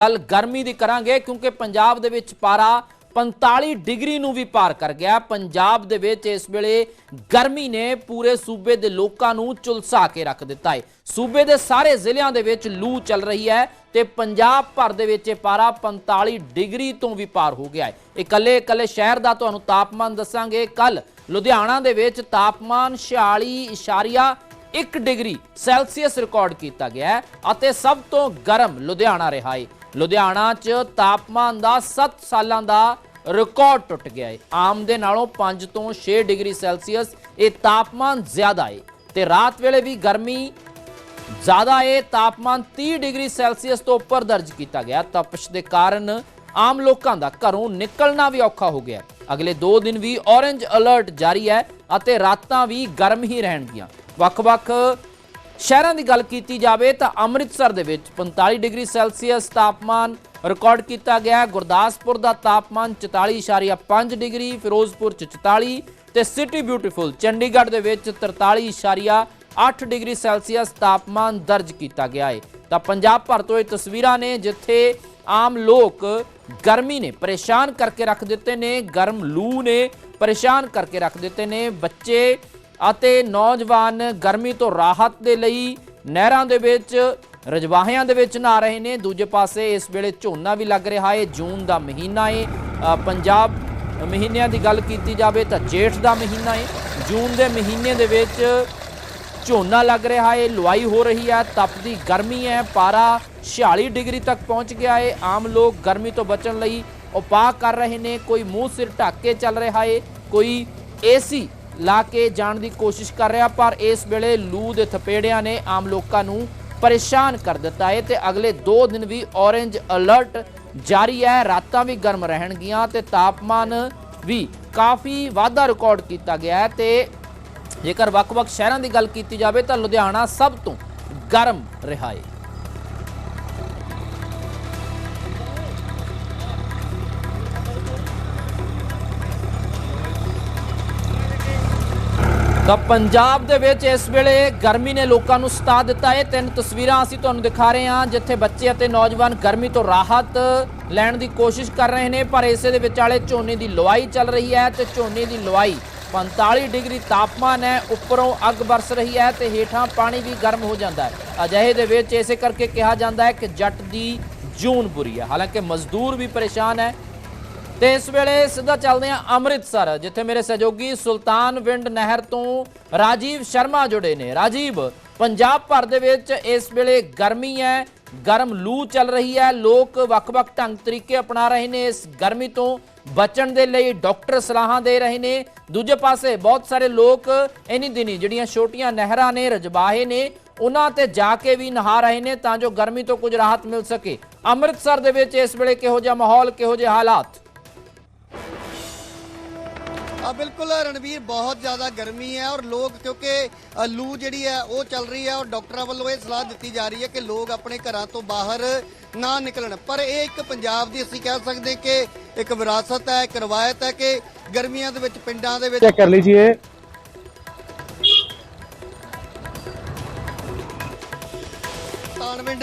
ਗੱਲ ਗਰਮੀ ਦੀ ਕਰਾਂਗੇ ਕਿਉਂਕਿ ਪੰਜਾਬ ਦੇ ਵਿੱਚ ਪਾਰਾ 45 ਡਿਗਰੀ ਨੂੰ ਵੀ ਪਾਰ ਕਰ ਗਿਆ। ਪੰਜਾਬ ਦੇ ਵਿੱਚ ਇਸ ਵੇਲੇ ਗਰਮੀ ਨੇ ਪੂਰੇ ਸੂਬੇ ਦੇ ਲੋਕਾਂ ਨੂੰ ਝੁਲਸਾ ਕੇ ਰੱਖ ਦਿੱਤਾ ਹੈ ਸੂਬੇ ਦੇ ਸਾਰੇ ਜ਼ਿਲ੍ਹਿਆਂ ਦੇ ਵਿੱਚ ਲੂ ਚੱਲ ਰਹੀ ਹੈ ਤੇ ਪੰਜਾਬ ਭਰ ਦੇ ਵਿੱਚ ਇਹ ਪਾਰਾ 45 ਡਿਗਰੀ ਤੋਂ ਵੀ ਪਾਰ ਹੋ ਗਿਆ ਹੈ ਇਕੱਲੇ ਇਕੱਲੇ ਸ਼ਹਿਰ ਦਾ ਤੁਹਾਨੂੰ ਤਾਪਮਾਨ ਦੱਸਾਂਗੇ। ਕੱਲ ਲੁਧਿਆਣਾ ਦੇ ਵਿੱਚ ਤਾਪਮਾਨ 46 1 ਡਿਗਰੀ ਸੈਲਸੀਅਸ ਰਿਕਾਰਡ ਕੀਤਾ ਗਿਆ ਹੈ ਅਤੇ ਸਭ ਤੋਂ ਗਰਮ ਲੁਧਿਆਣਾ ਰਿਹਾ ਹੈ ਲੁਧਿਆਣਾ 'ਚ ਤਾਪਮਾਨ ਦਾ 7 ਸਾਲਾਂ ਦਾ ਰਿਕਾਰਡ ਟੁੱਟ ਗਿਆ ਹੈ ਆਮ ਦੇ ਨਾਲੋਂ 5 ਤੋਂ 6 ਡਿਗਰੀ ਸੈਲਸੀਅਸ ਇਹ ਤਾਪਮਾਨ ਜ਼ਿਆਦਾ ਹੈ ਤੇ ਰਾਤ ਵੇਲੇ ਵੀ ਗਰਮੀ ਜ਼ਿਆਦਾ ਹੈ ਤਾਪਮਾਨ 30 ਡਿਗਰੀ ਸੈਲਸੀਅਸ ਤੋਂ ਉੱਪਰ ਦਰਜ ਕੀਤਾ ਗਿਆ। ਤਪਸ਼ ਦੇ ਕਾਰਨ ਆਮ ਲੋਕਾਂ ਦਾ ਘਰੋਂ ਨਿਕਲਣਾ ਵੀ ਔਖਾ ਹੋ ਗਿਆ। ਅਗਲੇ 2 ਦਿਨ ਵੀ ਔਰੇਂਜ ਅਲਰਟ ਜਾਰੀ ਹੈ ਅਤੇ ਰਾਤਾਂ ਵੀ ਗਰਮ ਹੀ ਰਹਿਣਗੀਆਂ। ਵੱਖ-ਵੱਖ ਸ਼ਹਿਰਾਂ ਦੀ ਗੱਲ ਕੀਤੀ ਜਾਵੇ ਤਾਂ ਅੰਮ੍ਰਿਤਸਰ ਦੇ ਵਿੱਚ 45 ਡਿਗਰੀ ਸੈਲਸੀਅਸ ਤਾਪਮਾਨ ਰਿਕਾਰਡ ਕੀਤਾ ਗਿਆ ਗੁਰਦਾਸਪੁਰ ਦਾ ਤਾਪਮਾਨ 44.5 ਡਿਗਰੀ, ਫਿਰੋਜ਼ਪੁਰ ਚ 44 ਤੇ ਸਿਟੀ ਬਿਊਟੀਫੁਲ ਚੰਡੀਗੜ੍ਹ ਦੇ ਵਿੱਚ 43.8 ਡਿਗਰੀ ਸੈਲਸੀਅਸ ਤਾਪਮਾਨ ਦਰਜ ਕੀਤਾ ਗਿਆ ਹੈ। ਤਾਂ ਪੰਜਾਬ ਭਰ ਤੋਂ ਇਹ ਤਸਵੀਰਾਂ ਨੇ ਜਿੱਥੇ ਆਮ ਲੋਕ ਗਰਮੀ ਨੇ ਪਰੇਸ਼ਾਨ ਕਰਕੇ ਰੱਖ ਦਿੱਤੇ ਨੇ, ਗਰਮ ਲੂ ਨੇ ਪਰੇਸ਼ਾਨ ਕਰਕੇ ਰੱਖ ਦਿੱਤੇ ਨੇ। ਬੱਚੇ ਅਤੇ ਨੌਜਵਾਨ ਗਰਮੀ ਤੋਂ ਰਾਹਤ ਦੇ ਲਈ ਨਹਿਰਾਂ ਦੇ ਵਿੱਚ, ਰਜਵਾਹਿਆਂ ਦੇ ਵਿੱਚ ਨਹਾ ਰਹੇ ਨੇ। ਦੂਜੇ ਪਾਸੇ ਇਸ ਵੇਲੇ ਝੋਨਾ ਵੀ ਲੱਗ ਰਿਹਾ ਹੈ ਜੂਨ ਦਾ ਮਹੀਨਾ ਹੈ ਪੰਜਾਬ ਮਹੀਨਿਆਂ ਦੀ ਗੱਲ ਕੀਤੀ ਜਾਵੇ ਤਾਂ ਜੇਠ ਦਾ ਮਹੀਨਾ ਹੈ ਜੂਨ ਦੇ ਮਹੀਨੇ ਦੇ ਵਿੱਚ ਝੋਨਾ ਲੱਗ ਰਿਹਾ ਹੈ ਲੁਆਈ ਹੋ ਰਹੀ ਹੈ। ਤਪਦੀ ਗਰਮੀ ਹੈ। ਪਾਰਾ 46 ਡਿਗਰੀ ਤੱਕ ਪਹੁੰਚ ਗਿਆ ਹੈ ਆਮ ਲੋਕ ਗਰਮੀ ਤੋਂ ਬਚਣ ਲਈ ਉਪਾਅ ਕਰ ਰਹੇ ਨੇ। ਕੋਈ ਮੂੰਹ ਸਿਰ ਢੱਕ ਕੇ ਚੱਲ ਰਿਹਾ ਹੈ ਕੋਈ ਏਸੀ ਲਾ ਕੇ ਜਾਣ ਦੀ ਕੋਸ਼ਿਸ਼ ਕਰ ਰਿਹਾ, ਪਰ ਇਸ ਵੇਲੇ ਲੂ ਦੇ ਥਪੇੜਿਆਂ ਨੇ ਆਮ ਲੋਕਾਂ ਨੂੰ ਪਰੇਸ਼ਾਨ ਕਰ ਦਿੱਤਾ ਹੈ ਤੇ ਅਗਲੇ 2 ਦਿਨ ਵੀ ਔਰੇਂਜ ਅਲਰਟ ਜਾਰੀ ਹੈ। ਰਾਤਾਂ ਵੀ ਗਰਮ ਰਹਿਣਗੀਆਂ ਤੇ ਤਾਪਮਾਨ ਵੀ ਕਾਫੀ ਵਾਧਾ ਰਿਕਾਰਡ ਕੀਤਾ ਗਿਆ ਹੈ ਤੇ ਜੇਕਰ ਵੱਖ-ਵੱਖ ਸ਼ਹਿਰਾਂ ਦੀ ਗੱਲ ਕੀਤੀ ਜਾਵੇ ਤਾਂ ਲੁਧਿਆਣਾ ਸਭ ਤੋਂ ਗਰਮ ਰਿਹਾ ਹੈ। ਤਾਂ ਪੰਜਾਬ ਦੇ ਵਿੱਚ ਇਸ ਵੇਲੇ ਗਰਮੀ ਨੇ ਲੋਕਾਂ ਨੂੰ ਸਤਾ ਦਿੱਤਾ। ਹੈ ਤਿੰਨ ਤਸਵੀਰਾਂ ਅਸੀਂ ਤੁਹਾਨੂੰ ਦਿਖਾ ਰਹੇ ਹਾਂ, ਜਿੱਥੇ ਬੱਚੇ ਅਤੇ ਨੌਜਵਾਨ ਗਰਮੀ ਤੋਂ ਰਾਹਤ ਲੈਣ ਦੀ ਕੋਸ਼ਿਸ਼ ਕਰ ਰਹੇ ਨੇ, ਪਰ ਇਸੇ ਦੇ ਵਿਚਾਲੇ ਝੋਨੇ ਦੀ ਲਵਾਈ ਚੱਲ ਰਹੀ ਹੈ ਤੇ ਝੋਨੇ ਦੀ ਲਵਾਈ 45 ਡਿਗਰੀ ਤਾਪਮਾਨ ਹੈ, ਉੱਪਰੋਂ ਅੱਗ ਬਰਸ ਰਹੀ ਹੈ ਤੇ ਹੇਠਾਂ ਪਾਣੀ ਵੀ ਗਰਮ ਹੋ ਜਾਂਦਾ ਹੈ। ਅਜਿਹੇ ਦੇ ਵਿੱਚ ਇਸੇ ਕਰਕੇ ਕਿਹਾ ਜਾਂਦਾ ਹੈ ਕਿ ਜੱਟ ਦੀ ਜੂਨ ਬੁਰੀ ਹੈ। ਹਾਲਾਂਕਿ ਮਜ਼ਦੂਰ ਵੀ ਪਰੇਸ਼ਾਨ ਹੈ ਤੇ ਇਸ ਵੇਲੇ ਸਿੱਧਾ ਚੱਲਦੇ ਹਾਂ ਅੰਮ੍ਰਿਤਸਰ, ਜਿੱਥੇ ਮੇਰੇ ਸਹਿਯੋਗੀ ਸੁਲਤਾਨ ਵਿੰਡ ਨਹਿਰ ਤੋਂ ਰਾਜੀਵ ਸ਼ਰਮਾ ਜੁੜੇ ਨੇ। ਰਾਜੀਵ, ਪੰਜਾਬ ਭਰ ਦੇ ਵਿੱਚ ਇਸ ਵੇਲੇ ਗਰਮੀ ਹੈ, ਗਰਮ ਲੂ ਚੱਲ ਰਹੀ ਹੈ, ਲੋਕ ਵੱਖ-ਵੱਖ ਢੰਗ ਤਰੀਕੇ ਅਪਣਾ ਰਹੇ ਨੇ। ਇਸ ਗਰਮੀ ਤੋਂ ਬਚਣ ਦੇ ਲਈ ਡਾਕਟਰ ਸਲਾਹਾਂ ਦੇ ਰਹੇ ਨੇ। ਦੂਜੇ ਪਾਸੇ ਬਹੁਤ ਸਾਰੇ ਲੋਕ ਇਨੀ ਦਿਨੀ ਜਿਹੜੀਆਂ ਛੋਟੀਆਂ ਨਹਿਰਾਂ ਨੇ ਰਜਬਾਹੇ ਨੇ, ਉਹਨਾਂ ਤੇ ਜਾ ਕੇ ਵੀ ਨਹਾ ਰਹੇ ਨੇ ਤਾਂ ਜੋ ਗਰਮੀ ਤੋਂ ਕੁਝ ਰਾਹਤ ਮਿਲ ਸਕੇ। ਅੰਮ੍ਰਿਤਸਰ ਦੇ ਵਿੱਚ ਇਸ ਵੇਲੇ ਕਿਹੋ ਜਿਹਾ ਮਾਹੌਲ, ਕਿਹੋ ਜਿਹੇ ਹਾਲਾਤ? ਆ ਬਿਲਕੁਲ ਰਣਵੀਰ ਬਹੁਤ ਜ਼ਿਆਦਾ ਗਰਮੀ ਹੈ ਔਰ ਲੋਕ ਕਿਉਂਕਿ ਲੂ ਜਿਹੜੀ ਹੈ ਉਹ ਚੱਲ ਰਹੀ ਹੈ ਔਰ ਡਾਕਟਰਾਂ ਵੱਲੋਂ ਇਹ ਸਲਾਹ ਦਿੱਤੀ ਜਾ ਰਹੀ ਹੈ ਕਿ ਲੋਕ ਆਪਣੇ ਘਰਾਂ ਤੋਂ ਬਾਹਰ ਨਾ ਨਿਕਲਣ। ਪਰ ਇਹ ਇੱਕ ਪੰਜਾਬ ਦੀ ਅਸੀਂ ਕਹਿ ਸਕਦੇ ਕਿ ਇੱਕ ਵਿਰਾਸਤ ਹੈ ਇੱਕ ਰਵਾਇਤ ਹੈ ਕਿ ਗਰਮੀਆਂ ਦੇ ਵਿੱਚ ਪਿੰਡਾਂ ਦੇ ਵਿੱਚ ਚੈੱਕ ਕਰ ਲੀਜੀਏ ਤਾਨਵਿੰਡ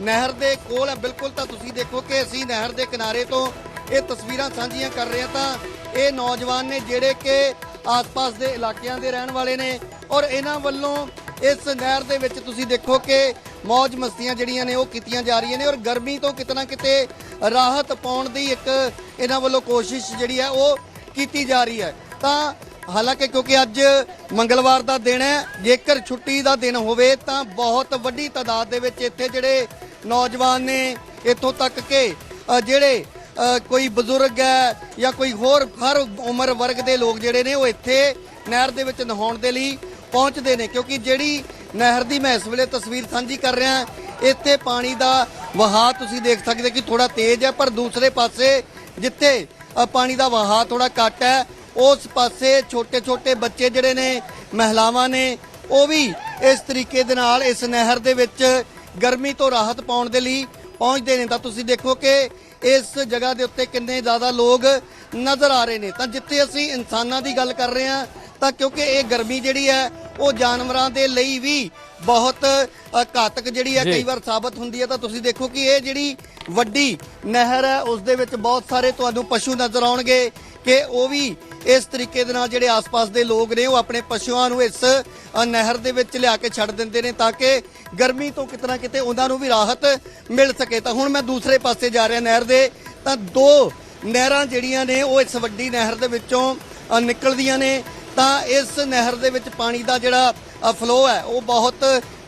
ਨਹਿਰ ਦੇ ਕੋਲ ਹੈ। ਬਿਲਕੁਲ ਤਾਂ ਤੁਸੀਂ ਦੇਖੋ ਕਿ ਅਸੀਂ ਨਹਿਰ ਦੇ ਕਿਨਾਰੇ ਤੋਂ ਇਹ ਤਸਵੀਰਾਂ ਸਾਂਝੀਆਂ ਕਰ ਰਹੇ ਹਾਂ ਤਾਂ ਇਹ ਨੌਜਵਾਨ ਨੇ ਜਿਹੜੇ ਕਿ ਆਸ-ਪਾਸ ਦੇ ਇਲਾਕਿਆਂ ਦੇ ਰਹਿਣ ਵਾਲੇ ਨੇ ਔਰ ਇਹਨਾਂ ਵੱਲੋਂ ਇਸ ਨਹਿਰ ਦੇ ਵਿੱਚ ਤੁਸੀਂ ਦੇਖੋ ਕਿ ਮौज ਮਸਤੀਆਂ ਜਿਹੜੀਆਂ ਨੇ ਉਹ ਕੀਤੀਆਂ ਜਾ ਰਹੀਆਂ ਨੇ ਔਰ ਗਰਮੀ ਤੋਂ ਕਿਤਨਾ ਕਿਤੇ ਰਾਹਤ ਪਾਉਣ ਦੀ ਇੱਕ ਇਹਨਾਂ ਵੱਲੋਂ ਕੋਸ਼ਿਸ਼ ਜਿਹੜੀ ਹੈ ਉਹ ਕੀਤੀ ਜਾ ਰਹੀ ਹੈ। ਤਾਂ ਹਾਲਾਂਕਿ ਕਿਉਂਕਿ ਅੱਜ ਮੰਗਲਵਾਰ ਦਾ ਦਿਨ ਹੈ, ਜੇਕਰ ਛੁੱਟੀ ਦਾ ਦਿਨ ਹੋਵੇ ਤਾਂ ਬਹੁਤ ਵੱਡੀ ਤਾਦਾਦ ਦੇ ਵਿੱਚ ਇੱਥੇ ਜਿਹੜੇ ਨੌਜਵਾਨ ਨੇ ਇੱਥੋਂ ਤੱਕ ਕਿ ਜਿਹੜੇ ਕੋਈ ਬਜ਼ੁਰਗ ਹੈ ਜਾਂ ਕੋਈ ਹੋਰ ਹਰ ਉਮਰ ਵਰਗ ਦੇ ਲੋਕ ਜਿਹੜੇ ਨੇ, ਉਹ ਇੱਥੇ ਨਹਿਰ ਦੇ ਵਿੱਚ ਨਹਾਉਣ ਦੇ ਲਈ ਪਹੁੰਚਦੇ ਨੇ, ਕਿਉਂਕਿ ਜਿਹੜੀ ਨਹਿਰ ਦੀ ਮੈਂ ਇਸ ਵੇਲੇ ਤਸਵੀਰ ਸਾਂਝੀ ਕਰ ਰਿਹਾ, ਇੱਥੇ ਪਾਣੀ ਦਾ ਵਹਾਅ ਤੁਸੀਂ ਦੇਖ ਸਕਦੇ ਕਿ ਥੋੜਾ ਤੇਜ਼ ਹੈ, ਪਰ ਦੂਸਰੇ ਪਾਸੇ ਜਿੱਥੇ ਪਾਣੀ ਦਾ ਵਹਾਅ ਥੋੜਾ ਘੱਟ ਹੈ, ਉਸ ਪਾਸੇ ਛੋਟੇ-ਛੋਟੇ ਬੱਚੇ ਜਿਹੜੇ ਨੇ, ਮਹਿਲਾਵਾਂ ਨੇ, ਉਹ ਵੀ ਇਸ ਤਰੀਕੇ ਦੇ ਨਾਲ ਇਸ ਨਹਿਰ ਦੇ ਵਿੱਚ ਗਰਮੀ ਤੋਂ ਰਾਹਤ ਪਾਉਣ ਦੇ ਲਈ ਪਹੁੰਚਦੇ ਨੇ। ਤਾਂ ਤੁਸੀਂ ਦੇਖੋ ਕਿ ਇਸ ਜਗ੍ਹਾ ਦੇ ਉੱਤੇ ਕਿੰਨੇ ਜ਼ਿਆਦਾ ਲੋਕ ਨਜ਼ਰ ਆ ਰਹੇ ਨੇ। ਤਾਂ ਜਿੱਥੇ ਅਸੀਂ ਇਨਸਾਨਾਂ ਦੀ ਗੱਲ ਕਰ ਰਹੇ ਹਾਂ ਤਾਂ ਕਿਉਂਕਿ ਇਹ ਗਰਮੀ ਜਿਹੜੀ ਹੈ ਉਹ ਜਾਨਵਰਾਂ ਦੇ ਲਈ ਵੀ ਬਹੁਤ ਘਾਤਕ ਜਿਹੜੀ ਹੈ। ਕਈ ਵਾਰ ਸਾਬਤ ਹੁੰਦੀ ਹੈ। ਤਾਂ ਤੁਸੀਂ ਦੇਖੋ ਕਿ ਇਹ ਜਿਹੜੀ ਵੱਡੀ ਨਹਿਰ ਹੈ ਉਸ ਦੇ ਵਿੱਚ ਬਹੁਤ ਸਾਰੇ ਤੁਹਾਨੂੰ ਪਸ਼ੂ ਨਜ਼ਰ ਆਉਣਗੇ। ਕਿ ਉਹ ਵੀ ਇਸ ਤਰੀਕੇ ਦੇ ਨਾਲ ਜਿਹੜੇ ਆਸ-ਪਾਸ ਦੇ ਲੋਕ ਨੇ, ਉਹ ਆਪਣੇ ਪਸ਼ੂਆਂ ਨੂੰ ਇਸ ਨਹਿਰ ਦੇ ਵਿੱਚ ਲਿਆ ਕੇ ਛੱਡ ਦਿੰਦੇ ਨੇ ਤਾਂ ਕਿ ਗਰਮੀ ਤੋਂ ਕਿਤਨਾ ਕਿਤੇ ਉਹਨਾਂ ਨੂੰ ਵੀ ਰਾਹਤ ਮਿਲ ਸਕੇ। ਤਾਂ ਹੁਣ ਮੈਂ ਦੂਸਰੇ ਪਾਸੇ ਜਾ ਰਿਹਾ ਨਹਿਰ ਦੇ, ਤਾਂ ਦੋ ਨਹਿਰਾਂ ਜਿਹੜੀਆਂ ਨੇ, ਉਹ ਇਸ ਵੱਡੀ ਨਹਿਰ ਦੇ ਵਿੱਚੋਂ ਨਿਕਲਦੀਆਂ ਨੇ। ਤਾਂ ਇਸ ਨਹਿਰ ਦੇ ਵਿੱਚ ਪਾਣੀ ਦਾ ਜਿਹੜਾ ਫਲੋ ਹੈ, ਉਹ ਬਹੁਤ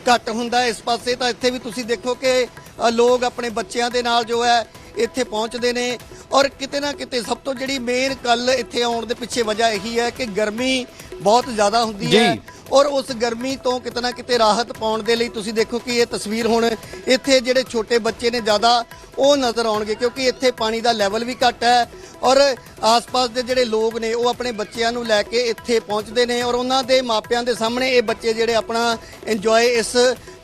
ਘੱਟ ਹੁੰਦਾ ਇਸ ਪਾਸੇ। ਤਾਂ ਇੱਥੇ ਵੀ ਤੁਸੀਂ ਦੇਖੋ ਕਿ ਲੋਕ ਆਪਣੇ ਬੱਚਿਆਂ ਦੇ ਨਾਲ ਜੋ ਹੈ, ਇੱਥੇ ਪਹੁੰਚਦੇ ਨੇ। ਔਰ ਕਿਤੇ ਨਾ ਕਿਤੇ ਸਭ ਤੋਂ ਜਿਹੜੀ ਮੇਨ ਗੱਲ ਇੱਥੇ ਆਉਣ ਦੇ ਪਿੱਛੇ ਵਜ੍ਹਾ ਇਹੀ ਹੈ ਕਿ ਗਰਮੀ ਬਹੁਤ ਜ਼ਿਆਦਾ ਹੁੰਦੀ। ਹੈ ਔਰ ਉਸ ਗਰਮੀ ਤੋਂ ਕਿਤੇ ਨਾ ਕਿਤੇ ਰਾਹਤ ਪਾਉਣ ਦੇ ਲਈ ਤੁਸੀਂ ਦੇਖੋ ਕਿ ਇਹ ਤਸਵੀਰ ਹੁਣ ਇੱਥੇ ਜਿਹੜੇ ਛੋਟੇ ਬੱਚੇ ਨੇ ਜ਼ਿਆਦਾ ਉਹ ਨਜ਼ਰ ਆਉਣਗੇ ਕਿਉਂਕਿ ਇੱਥੇ ਪਾਣੀ ਦਾ ਲੈਵਲ ਵੀ ਘੱਟ ਹੈ ਔਰ ਆਸ-ਪਾਸ ਦੇ ਜਿਹੜੇ ਲੋਕ ਨੇ ਉਹ ਆਪਣੇ ਬੱਚਿਆਂ ਨੂੰ ਲੈ ਕੇ ਇੱਥੇ ਪਹੁੰਚਦੇ ਨੇ ਔਰ ਉਹਨਾਂ ਦੇ ਮਾਪਿਆਂ ਦੇ ਸਾਹਮਣੇ ਇਹ ਬੱਚੇ ਜਿਹੜੇ ਆਪਣਾ ਇੰਜੋਏ ਇਸ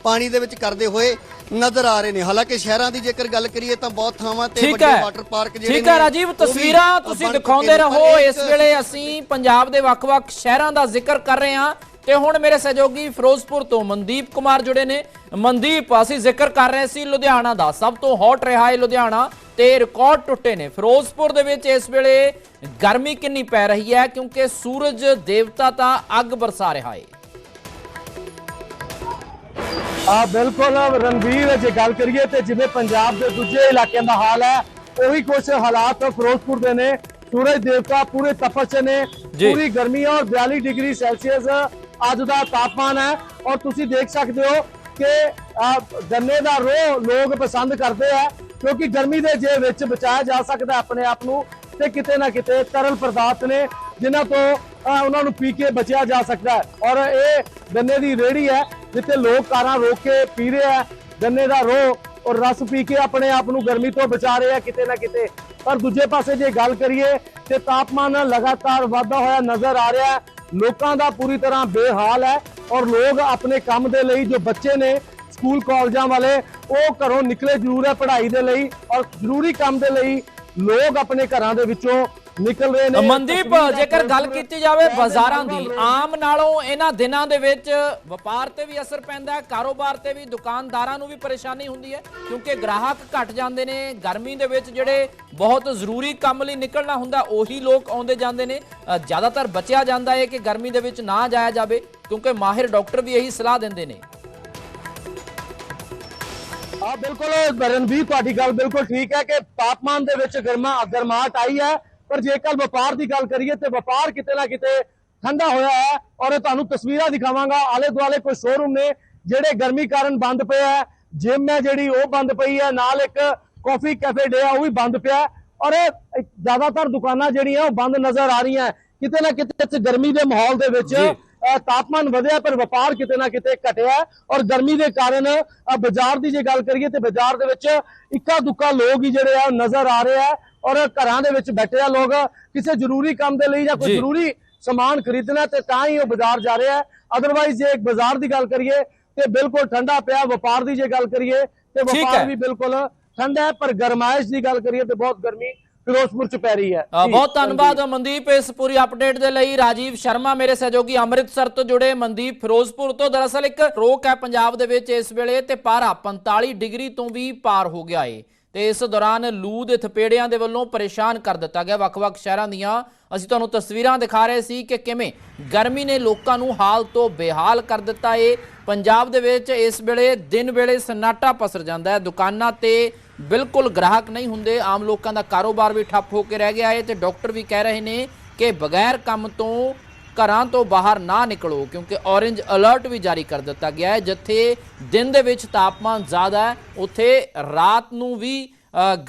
ਪਾਣੀ ਦੇ ਵਿੱਚ ਕਰਦੇ ਹੋਏ ਨਜ਼ਰ ਆ ਰਹੇ ਨੇ। ਹਾਲਾਂਕਿ ਸ਼ਹਿਰਾਂ ਦੀ ਜੇਕਰ ਗੱਲ ਕਰੀਏ ਤਾਂ ਬਹੁਤ ਥਾਵਾਂ ਤੇ ਵੱਡੇ ਵਾਟਰ ਪਾਰਕ ਜਿਹੜੇ ਠੀਕ ਹੈ ਰਾਜੀਵ ਤਸਵੀਰਾਂ ਤੁਸੀਂ ਦਿਖਾਉਂਦੇ ਰਹੋ। ਇਸ ਵੇਲੇ ਅਸੀਂ ਪੰਜਾਬ ਦੇ ਵੱਖ-ਵੱਖ ਸ਼ਹਿਰਾਂ ਦਾ ਜ਼ਿਕਰ ਕਰ ਰਹੇ ਹਾਂ ਤੇ ਹੁਣ ਮੇਰੇ ਸਹਿਯੋਗੀ ਫਿਰੋਜ਼ਪੁਰ ਤੋਂ ਮਨਦੀਪ ਕੁਮਾਰ ਜੁੜੇ ਨੇ। ਮਨਦੀਪ ਅਸੀਂ ਜ਼ਿਕਰ ਕਰ ਰਹੇ ਸੀ ਲੁਧਿਆਣਾ ਦਾ ਸਭ ਤੋਂ ਹੌਟ ਰਿਹਾ ਹੈ ਲੁਧਿਆਣਾ ਤੇ ਰਿਕਾਰਡ ਟੁੱਟੇ ਨੇ। ਫਿਰੋਜ਼ਪੁਰ ਦੇ ਵਿੱਚ ਇਸ ਵੇਲੇ ਗਰਮੀ ਕਿੰਨੀ ਪੈ ਰਹੀ ਹੈ ਕਿਉਂਕਿ ਸੂਰਜ ਦੇਵਤਾ ਤਾਂ ਅੱਗ ਬਰਸਾ ਰਿਹਾ ਹੈ। ਆ ਬਿਲਕੁਲ ਰਣਵੀਰ ਜੇ ਗੱਲ ਕਰੀਏ ਤੇ ਜਿਵੇਂ ਪੰਜਾਬ ਦੇ ਦੂਜੇ ਇਲਾਕਿਆਂ ਦਾ ਹਾਲ ਹੈ ਉਹੀ ਕੁਝ ਹਾਲਾਤ ਫਿਰੋਜ਼ਪੁਰ ਦੇ ਨੇ ਸੂਰਜ ਦੇਵਤਾ ਪੂਰੇ ਤਪਸ਼ ਨੇ। ਪੂਰੀ ਗਰਮੀ ਔਰ 42 ਡਿਗਰੀ ਸੈਲਸੀਅਸ ਅੱਜ ਦਾ ਤਾਪਮਾਨ ਹੈ ਔਰ ਤੁਸੀਂ ਦੇਖ ਸਕਦੇ ਹੋ ਕਿ ਗੰਨੇ ਦਾ ਰੋ ਲੋਕ ਪਸੰਦ ਕਰਦੇ ਆ ਕਿਉਂਕਿ ਗਰਮੀ ਦੇ ਜੇ ਵਿੱਚ ਬਚਾਇਆ ਜਾ ਸਕਦਾ ਆਪਣੇ ਆਪ ਨੂੰ ਤੇ ਕਿਤੇ ਨਾ ਕਿਤੇ ਤਰਲ ਪਦਾਰਥ ਨੇ ਜਿਨ੍ਹਾਂ ਤੋਂ ਉਹਨਾਂ ਨੂੰ ਪੀ ਕੇ ਬਚਿਆ ਜਾ ਸਕਦਾ ਔਰ ਇਹ ਗੰਨੇ ਦੀ ਰੇੜੀ ਹੈ ਜਿੱਥੇ ਲੋਕ ਕਾਰਾਂ ਰੋਕ ਕੇ ਪੀ ਰਹੇ ਆ ਗੰਨੇ ਦਾ ਰੋਹ ਔਰ ਰਸ ਪੀ ਕੇ ਆਪਣੇ ਆਪ ਨੂੰ ਗਰਮੀ ਤੋਂ ਬਚਾ ਰਹੇ ਆ ਕਿਤੇ ਨਾ ਕਿਤੇ। ਪਰ ਦੂਜੇ ਪਾਸੇ ਜੇ ਗੱਲ ਕਰੀਏ ਤੇ ਤਾਪਮਾਨ ਲਗਾਤਾਰ ਵਾਧਾ ਹੋਇਆ ਨਜ਼ਰ ਆ ਰਿਹਾ ਲੋਕਾਂ ਦਾ ਪੂਰੀ ਤਰ੍ਹਾਂ ਬੇਹਾਲ ਹੈ ਔਰ ਲੋਕ ਆਪਣੇ ਕੰਮ ਦੇ ਲਈ ਜੋ ਬੱਚੇ ਨੇ ਸਕੂਲ, ਕਾਲਜਾਂ ਵਾਲੇ, ਉਹ ਘਰੋਂ ਨਿਕਲੇ ਜ਼ਰੂਰ ਹੈ ਪੜ੍ਹਾਈ ਦੇ ਲਈ ਔਰ ਜ਼ਰੂਰੀ ਕੰਮ ਦੇ ਲਈ ਲੋਕ ਆਪਣੇ ਘਰਾਂ ਦੇ ਵਿੱਚੋਂ ਨਿਕਲ ਰਹੇ ਨੇ ਮਨਦੀਪ ਜੇਕਰ ਗੱਲ ਕੀਤੀ ਜਾਵੇ ਬਾਜ਼ਾਰਾਂ ਦੀ ਆਮ ਨਾਲੋਂ ਇਹਨਾਂ ਦਿਨਾਂ ਦੇ ਵਿੱਚ ਵਪਾਰ ਤੇ ਵੀ ਅਸਰ ਪੈਂਦਾ ਹੈ ਕਾਰੋਬਾਰ ਤੇ ਵੀ ਦੁਕਾਨਦਾਰਾਂ ਨੂੰ ਵੀ ਪਰੇਸ਼ਾਨੀ ਹੁੰਦੀ ਹੈ ਕਿਉਂਕਿ ਗ੍ਰਾਹਕ ਘਟ ਜਾਂਦੇ ਨੇ ਗਰਮੀ ਦੇ ਵਿੱਚ ਜਿਹੜੇ ਬਹੁਤ ਜ਼ਰੂਰੀ ਕੰਮ ਲਈ ਨਿਕਲਣਾ ਹੁੰਦਾ ਉਹੀ ਲੋਕ ਆਉਂਦੇ ਜਾਂਦੇ ਨੇ। ਜ਼ਿਆਦਾਤਰ ਬਚਿਆ ਜਾਂਦਾ ਹੈ ਕਿ ਗਰਮੀ ਦੇ ਵਿੱਚ ਨਾ ਜਾਇਆ ਜਾਵੇ ਕਿਉਂਕਿ ਮਾਹਿਰ ਡਾਕਟਰ ਵੀ ਇਹੀ ਸਲਾਹ ਦਿੰਦੇ ਨੇ। ਆ ਬਿਲਕੁਲ ਰਣਵੀਰ ਤੁਹਾਡੀ ਗੱਲ ਬਿਲਕੁਲ ਠੀਕ ਹੈ ਕਿ ਤਾਪਮਾਨ ਦੇ ਵਿੱਚ ਗਰਮਾ ਗਰਮਾਹਟ ਆਈ ਹੈ। ਪਰ ਜੇਕਰ ਵਪਾਰ ਦੀ ਗੱਲ ਕਰੀਏ ਤੇ ਵਪਾਰ ਕਿਤੇ ਨਾ ਕਿਤੇ ਠੰਡਾ ਹੋਇਆ ਹੈ ਔਰ ਇਹ ਤੁਹਾਨੂੰ ਤਸਵੀਰਾਂ ਦਿਖਾਵਾਂਗਾ। ਆਲੇ ਦੁਆਲੇ ਕੋਈ ਸ਼ੋਰੂਮ ਨੇ ਜਿਹੜੇ ਗਰਮੀ ਕਾਰਨ ਬੰਦ ਪਏ ਹੈ। ਜਿਮ ਹੈ ਜਿਹੜੀ ਉਹ ਬੰਦ ਪਈ ਹੈ। ਨਾਲ ਇੱਕ ਕਾਫੀ ਕੈਫੇ ਡੇ ਆ ਉਹ ਵੀ ਬੰਦ ਪਿਆ ਔਰ ਜ਼ਿਆਦਾਤਰ ਦੁਕਾਨਾਂ ਜਿਹੜੀਆਂ ਉਹ ਬੰਦ ਨਜ਼ਰ ਆ ਰਹੀਆਂ। ਕਿਤੇ ਨਾ ਕਿਤੇ ਇਸ ਗਰਮੀ ਦੇ ਮਾਹੌਲ ਦੇ ਵਿੱਚ ਤਾਪਮਾਨ ਵਧਿਆ ਪਰ ਵਪਾਰ ਕਿਤੇ ਨਾ ਕਿਤੇ ਘਟਿਆ ਔਰ ਗਰਮੀ ਦੇ ਕਾਰਨ ਬਾਜ਼ਾਰ ਦੀ ਜੇ ਗੱਲ ਕਰੀਏ ਤੇ ਬਾਜ਼ਾਰ ਦੇ ਵਿੱਚ ਇੱਕਾ ਦੁੱਕਾ ਲੋਕ ਹੀ ਜਿਹੜੇ ਆ ਨਜ਼ਰ ਆ ਰਹੇ ਆ ਔਰ ਘਰਾਂ ਦੇ ਵਿੱਚ ਬੈਠੇ ਆ ਲੋਕ ਕਿਸੇ ਜ਼ਰੂਰੀ ਕੰਮ ਦੇ ਲਈ ਜਾਂ ਕੋਈ। ਜ਼ਰੂਰੀ ਸਮਾਨ ਖਰੀਦਣਾ ਤੇ ਤਾਂ ਹੀ ਉਹ ਬਾਜ਼ਾਰ ਜਾ ਰਹੇ ਆ ਅਦਰਵਾਈਜ਼ ਜੇ ਬਾਜ਼ਾਰ ਦੀ ਗੱਲ ਕਰੀਏ ਤੇ ਬਿਲਕੁਲ ਠੰਡਾ ਪਿਆ ਵਪਾਰ ਦੀ ਜੇ ਗੱਲ ਕਰੀਏ ਤੇ ਵਪਾਰ ਹੈ। ਵੀ ਬਿਲਕੁਲ ਠੰਡਾ ਹੈ ਪਰ ਗਰਮਾਇਸ਼ ਦੀ ਗੱਲ ਕਰੀਏ ਤੇ ਬਹੁਤ ਗਰਮੀ ਫਿਰੋਜ਼ਪੁਰ ਚ ਪੈ ਰਹੀ ਹੈ। ਬਹੁਤ ਧੰਨਵਾਦ ਮਨਦੀਪ ਇਸ ਪੂਰੀ ਅਪਡੇਟ ਦੇ ਲਈ ਰਾਜੀਵ ਸ਼ਰਮਾ ਮੇਰੇ ਸਹਿਯੋਗੀ ਅੰਮ੍ਰਿਤਸਰ ਤੋਂ ਜੁੜੇ। ਮਨਦੀਪ ਫਿਰੋਜ਼ਪੁਰ ਤੋਂ ਦਰਅਸਲ ਇੱਕ ਰੋਕ ਹੈ ਪੰਜਾਬ ਦੇ ਵਿੱਚ ਇਸ ਵੇਲੇ ਤੇ ਪਾਰਾ 45 ਡਿਗਰੀ ਤੋਂ ਵੀ ਪਾਰ ਹੋ ਗਿਆ ਏ। ਤੇ ਇਸ ਦੌਰਾਨ ਲੂ ਦੇ ਥਪੇੜਿਆਂ ਦੇ ਵੱਲੋਂ ਪਰੇਸ਼ਾਨ ਕਰ ਦਿੱਤਾ ਗਿਆ। ਵੱਖ-ਵੱਖ ਸ਼ਹਿਰਾਂ ਦੀਆਂ ਅਸੀਂ ਤੁਹਾਨੂੰ ਤਸਵੀਰਾਂ ਦਿਖਾ ਰਹੇ ਸੀ ਕਿ ਕਿਵੇਂ ਗਰਮੀ ਨੇ ਲੋਕਾਂ ਨੂੰ ਹਾਲ ਤੋਂ ਬੇਹਾਲ ਕਰ ਦਿੱਤਾ ਏ। ਪੰਜਾਬ ਦੇ ਵਿੱਚ ਇਸ ਵੇਲੇ ਦਿਨ ਵੇਲੇ ਸਨਾਟਾ ਪਸਰ ਜਾਂਦਾ ਹੈ। ਦੁਕਾਨਾਂ ਤੇ ਬਿਲਕੁਲ ਗ੍ਰਾਹਕ ਨਹੀਂ ਹੁੰਦੇ। ਆਮ ਲੋਕਾਂ ਦਾ ਕਾਰੋਬਾਰ ਵੀ ਠੱਪ ਹੋ ਕੇ ਰਹਿ ਗਿਆ ਏ ਤੇ ਡਾਕਟਰ ਵੀ ਕਹਿ ਰਹੇ ਨੇ ਕਿ ਬਗੈਰ ਕੰਮ ਤੋਂ ਘਰਾਂ ਤੋਂ ਬਾਹਰ ਨਾ ਨਿਕਲੋ, ਕਿਉਂਕਿ ਔਰੇਂਜ ਅਲਰਟ ਵੀ ਜਾਰੀ ਕਰ ਦਿੱਤਾ ਗਿਆ ਹੈ। ਜਿੱਥੇ ਦਿਨ ਦੇ ਵਿੱਚ ਤਾਪਮਾਨ ਜ਼ਿਆਦਾ ਹੈ, ਉੱਥੇ ਰਾਤ ਨੂੰ ਵੀ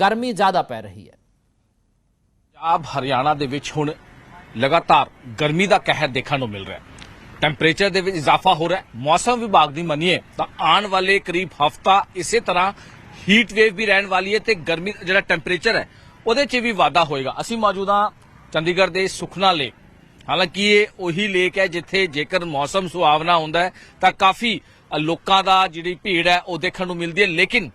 ਗਰਮੀ ਜ਼ਿਆਦਾ ਪੈ ਰਹੀ ਹੈ। ਪੰਜਾਬ, ਹਰਿਆਣਾ ਦੇ ਵਿੱਚ ਹੁਣ ਲਗਾਤਾਰ ਗਰਮੀ ਦਾ ਕਹਿਰ ਦੇਖਣ ਨੂੰ ਮਿਲ ਰਿਹਾ ਹੈ। ਟੈਂਪਰੇਚਰ ਦੇ ਵਿੱਚ ਇਜ਼ਾਫਾ ਹੋ ਰਿਹਾ ਹੈ। ਮੌਸਮ ਵਿਭਾਗ ਦੀ ਮੰਨੀਏ ਤਾਂ ਆਉਣ ਵਾਲੇ ਕਰੀਬ ਹਫਤਾ ਇਸੇ ਤਰ੍ਹਾਂ ਹੀਟ ਵੇਵ ਵੀ ਰਹਿਣ ਵਾਲੀ ਹੈ ਤੇ ਗਰਮੀ ਜਿਹੜਾ ਟੈਂਪਰੇਚਰ ਹੈ, ਉਹਦੇ 'ਚ ਵੀ ਵਾਧਾ ਹੋਏਗਾ। ਅਸੀਂ ਮੌਜੂਦ ਹਾਂ ਚੰਡੀਗੜ੍ਹ ਦੇ ਸੁਖਨਾ ਲੇਕ ਹਾਲਾਂਕਿ ਇਹ ਉਹੀ ਲੇਕ ਹੈ ਜਿੱਥੇ ਜੇਕਰ ਮੌਸਮ ਸੁਹਾਵਣਾ ਹੁੰਦਾ ਤਾਂ ਕਾਫੀ ਲੋਕਾਂ ਦਾ ਜਿਹੜੀ ਭੀੜ ਹੈ, ਉਹ ਦੇਖਣ ਨੂੰ ਮਿਲਦੀ ਹੈ। ਲੇਕਿਨ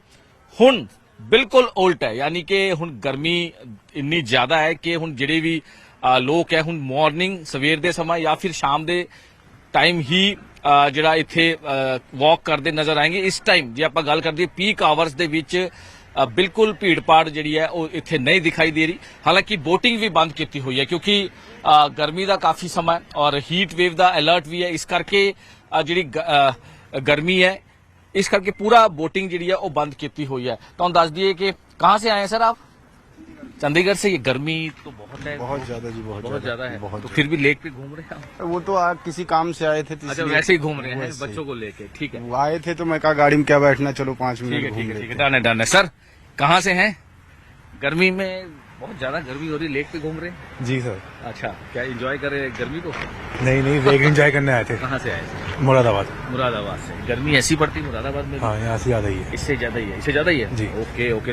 ਹੁਣ ਬਿਲਕੁਲ ਉਲਟ ਹੈ, ਯਾਨੀ ਕਿ ਹੁਣ ਗਰਮੀ ਇੰਨੀ ਜ਼ਿਆਦਾ ਹੈ ਕਿ ਹੁਣ ਜਿਹੜੇ ਵੀ ਲੋਕ ਹੈ, ਹੁਣ ਮਾਰਨਿੰਗ ਸਵੇਰ ਦੇ ਸਮਾਂ ਜਾਂ ਫਿਰ ਸ਼ਾਮ ਦੇ ਟਾਈਮ ਹੀ ਜਿਹੜਾ ਇੱਥੇ ਵਾਕ ਕਰਦੇ ਨਜ਼ਰ ਆਏਗੇ। ਇਸ ਟਾਈਮ ਜੇ ਆਪਾਂ ਗੱਲ ਕਰਦੇ ਪੀਕ ਆਵਰਸ ਦੇ ਵਿੱਚ ਬਿਲਕੁਲ ਭੀੜ ਭੀੜਪਾੜ ਜਿਹੜੀ ਹੈ, ਉਹ ਇੱਥੇ ਨਹੀਂ ਦਿਖਾਈ ਦੇ ਰਹੀ। ਹਾਲਾਂਕਿ ਬੋਟਿੰਗ ਵੀ ਬੰਦ ਕੀਤੀ ਹੋਈ ਹੈ, ਕਿਉਂਕਿ ਗਰਮੀ ਦਾ ਕਾਫੀ ਸਮਾਂ ਔਰ ਹੀਟ ਵੇਵ ਦਾ ਅਲਰਟ ਵੀ ਹੈ। ਇਸ ਕਰਕੇ ਜਿਹੜੀ ਗਰਮੀ ਹੈ, ਇਸ ਕਰਕੇ ਪੂਰਾ ਬੋਟਿੰਗ ਜਿਹੜੀ ਹੈ, ਉਹ ਬੰਦ ਕੀਤੀ ਹੋਈ ਹੈ। ਤੁਹਾਨੂੰ ਦੱਸ ਦਈਏ ਕਿ ਕਹਾਂ ਸੇ ਆਏ ਸਰ ਆਪ? चंडीगढ़ से ये गर्मी तो बहुत है। बहुत ज़्यादा जी बहुत बहुत ज़्यादा है। बहुत तो फिर भी लेक पे घूम रहे हैं वो तो आज किसी काम से आए थे तो अच्छा वैसे ही घूम रहे हैं बच्चों को लेके ठीक है। वो आए थे तो मैं कहा गाड़ी में क्या बैठना चलो पाँच मिनट घूम ठीक है ठीक है। डन है डन है। सर कहाँ से है? गर्मी में बहुत ज़्यादा गर्मी हो रही है लेक पे घूम रहे हैं? जी सर। अच्छा क्या एंजॉय कर रहे हैं गर्मी को? नहीं नहीं वेग एंजॉय करने आए थे। कहाँ से आए थे? मुरादाबाद। मुरादाबाद से। गर्मी ऐसी पड़ती है मुरादाबाद में हाँ यहाँ से ज़्यादा ही है। इससे ज़्यादा ही है इससे ज़्यादा ही है? जी। Okay okay